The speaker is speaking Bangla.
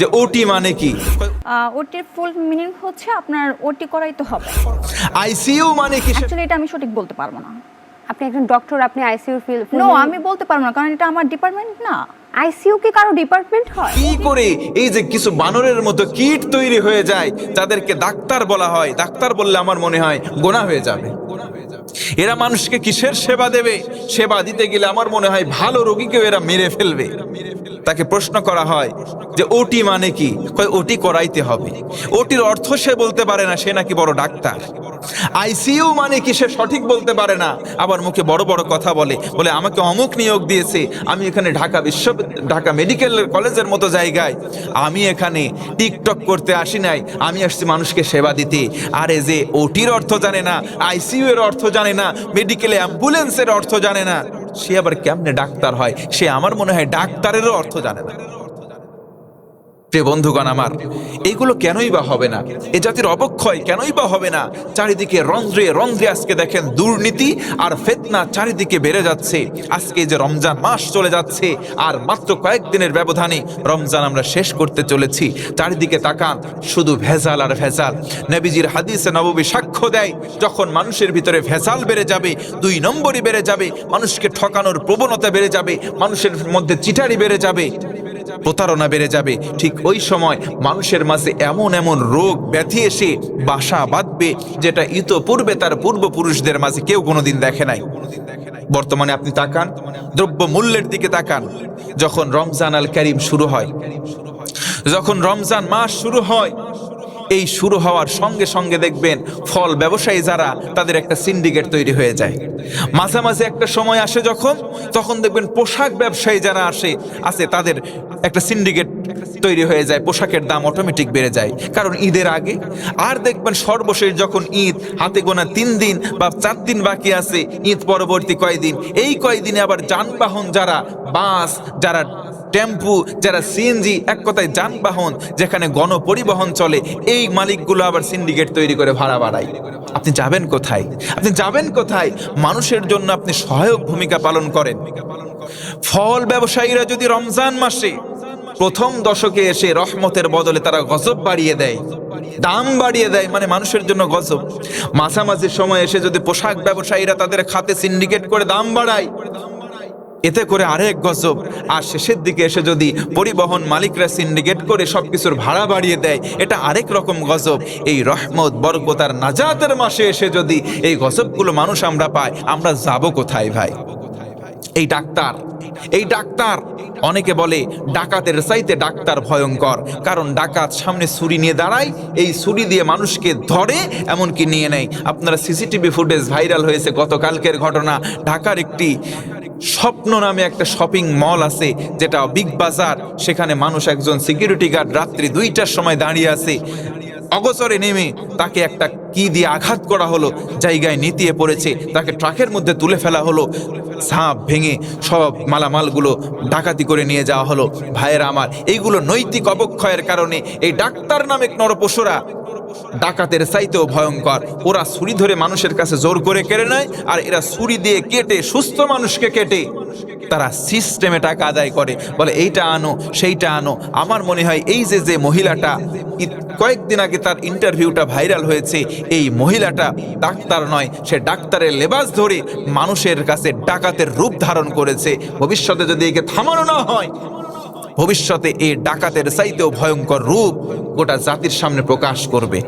যে ওটি মানে কি? ওটির ফুল মিনিং হচ্ছে আপনার ওটি করাই তো হবে। আইসিইউ মানে কি অ্যাকচুয়ালি এটা আমি সঠিক বলতে পারব না। আপনি একজন ডক্টর আপনি আইসিইউ ফিল নো আমি বলতে পারব না কারণ এটা আমার ডিপার্টমেন্ট না। আইসিইউ কি কারও ডিপার্টমেন্ট হয়? কি করে? এই যে কিছু বানরের মতো কীট তৈরি হয়ে যায় যাদেরকে ডাক্তার বলা হয়। ডাক্তার বললে আমার মনে হয় গোনা হয়ে যাবে। এরা মানুষকে কিসের সেবা দেবে? সেবা দিতে গেলে আমার মনে হয় ভালো রোগীকেও এরা মেরে ফেলবে। তাকে প্রশ্ন করা হয় যে ওটি মানে কি? ওটি করাইতে হবে। ওটির অর্থ সে বলতে পারে না, সে নাকি বড় ডাক্তার। আইসিইউ মানে কি সে সঠিক বলতে পারে না? আবার মুখে বড় বড় কথা বলে বলে, আমাকে অমুক নিয়োগ দিয়েছে। আমি এখানে ঢাকা বিশ্ব ঢাকা মেডিকেল কলেজের মতো জায়গায়। আমি এখানে টিকটক করতে আসি নাই। আমি আসছি মানুষকে সেবা দিতে। আরে যে ওটির অর্থ জানে না, আইসিইউ এর অর্থ জানে না, মেডিকেল অ্যাম্বুলেন্সের অর্থ জানে না। সে আবার কেমনে ডাক্তার হয়? সে আমার মনে হয় ডাক্তারেরও অর্থ জানে না। প্রিয় বন্ধুগণ আমার, এইগুলো কেনই বা হবে না? এ জাতির অবক্ষয় কেনই বা হবে না? চারিদিকে রন্ধ্রে রন্ধ্রে আজকে দেখেন দুর্নীতি আর ফেতনা চারিদিকে বেড়ে যাচ্ছে। আজকে যে রমজান মাস চলে যাচ্ছে, আর মাত্র কয়েকদিনের ব্যবধানে রমজান আমরা শেষ করতে চলেছি। চারিদিকে তাকান, শুধু ভেজাল আর ভেজাল। নবীজির হাদিসে নববী সাক্ষ্য দেয়, যখন মানুষের ভিতরে ভেজাল বেড়ে যাবে, দুই নম্বরই বেড়ে যাবে, মানুষকে ঠকানোর প্রবণতা বেড়ে যাবে, মানুষের মধ্যে চিটারি বেড়ে যাবে। প্রতারণা বেড়ে যাবে। ঠিক ওই সময় মানুষের মাঝে এমন এমন রোগ ব্যাধি এসে বাসা বাঁধবে, যেটা ইতোপূর্বে তার পূর্বপুরুষদের মাঝে কেউ কোনোদিন দেখে নাই। বর্তমানে আপনি তাকান দ্রব্য মূল্যের দিকে তাকান, যখন রমজান আল করিম শুরু হয়। যখন রমজান মাস শুরু হয় এই শুরু হওয়ার সঙ্গে সঙ্গে দেখবেন ফল ব্যবসায়ী যারা, তাদের একটা সিন্ডিকেট তৈরি হয়ে যায়। মাঝে মাঝে একটা সময় আসে যখন, তখন দেখবেন পোশাক ব্যবসায়ী যারা আসে আছে তাদের একটা সিন্ডিকেট তৈরি হয়ে যায়, পোশাকের দাম অটোমেটিক বেড়ে যায়। কারণ ঈদের আগে, আর দেখবেন সর্বশেষ যখন ঈদ, হাতে গোনা তিন দিন বা চার দিন বাকি আছে, ঈদ পরবর্তী কয়দিন, এই কয়দিনে আবার যানবাহন যারা, বাস যারা টেম্পু, যারা সিএনজি এক কথায় যানবাহন, যেখানে গণপরিবহন চলে, এই মালিকগুলো আবার সিন্ডিকেট তৈরি করে ভাড়া বাড়ায়। আপনি যাবেন কোথায়? আপনি যাবেন কোথায়? মানুষের জন্য আপনি সহায়ক ভূমিকা পালন করেন। ফল ব্যবসায়ীরা যদি রমজান মাসে প্রথম দশকে এসে রহমতের বদলে তারা গজব বাড়িয়ে দেয়, দাম বাড়িয়ে দেয় মানে মানুষের জন্য গজব। মাঝামাঝি সময় এসে যদি পোশাক ব্যবসায়ীরা তাদের খাতে সিন্ডিকেট করে দাম বাড়ায় এতে করে আরেক গজব। আর শেষের দিকে এসে যদি পরিবহন মালিকরা সিন্ডিকেট করে সবকিছুর ভাড়া বাড়িয়ে দেয়, এটা আরেক রকম গজব। এই রহমত বরকতার নাজাতের মাসে এসে যদি এই গজবগুলো মানুষ আমরা পাই আমরা যাব কোথায় ভাই? এই ডাক্তার এই ডাক্তার, অনেকে বলে ডাকাতের চাইতে ডাক্তার ভয়ঙ্কর। কারণ ডাকাত সামনে ছুরি নিয়ে দাঁড়ায়, এই ছুরি দিয়ে মানুষকে ধরে, এমনকি নিয়ে নেয়। আপনারা সিসিটিভি ফুটেজ ভাইরাল হয়েছে গতকালকের ঘটনা। ঢাকার একটি স্বপ্ন নামে একটা শপিং মল আছে, যেটা বিগ বাজার সেখানে মানুষ একজন সিকিউরিটি গার্ড রাত্রি দুইটার সময় দাঁড়িয়ে আছে। অগচরে নেমে তাকে একটা কি দিয়ে আঘাত করা হলো, জায়গায় নিতিয়ে পড়েছে, তাকে ট্রাকের মধ্যে তুলে ফেলা হলো। সাপ ভেঙে সব মালামালগুলো ডাকাতি করে নিয়ে যাওয়া হলো। ভাইয়েরা আমার, এইগুলো নৈতিক অবক্ষয়ের কারণে এই ডাক্তার নামে নরপশুরা ডাকাতের চাইতেও ভয়ঙ্কর। ওরা ছুরি ধরে মানুষের কাছে জোর করে কেড়ে নেয় আর এরা ছুরি দিয়ে কেটে, সুস্থ মানুষকে কেটে তারা সিস্টেমে টাকা আদায় করে। বলে, এইটা আনো, সেইটা আনো। আমার মনে হয় এই যে যে মহিলাটা কয়েকদিন আগে তার ইন্টারভিউটা ভাইরাল হয়েছে, এই মহিলাটা ডাক্তার নয়, সে ডাক্তারের লেবাস ধরে মানুষের কাছে ডাকাতের রূপ ধারণ করেছে। ভবিষ্যতে যদি একে থামানো না হয় ভবিষ্যতে এই ডাকাতের চাইতেও ভয়ঙ্কর রূপ গোটা জাতির সামনে প্রকাশ করবে।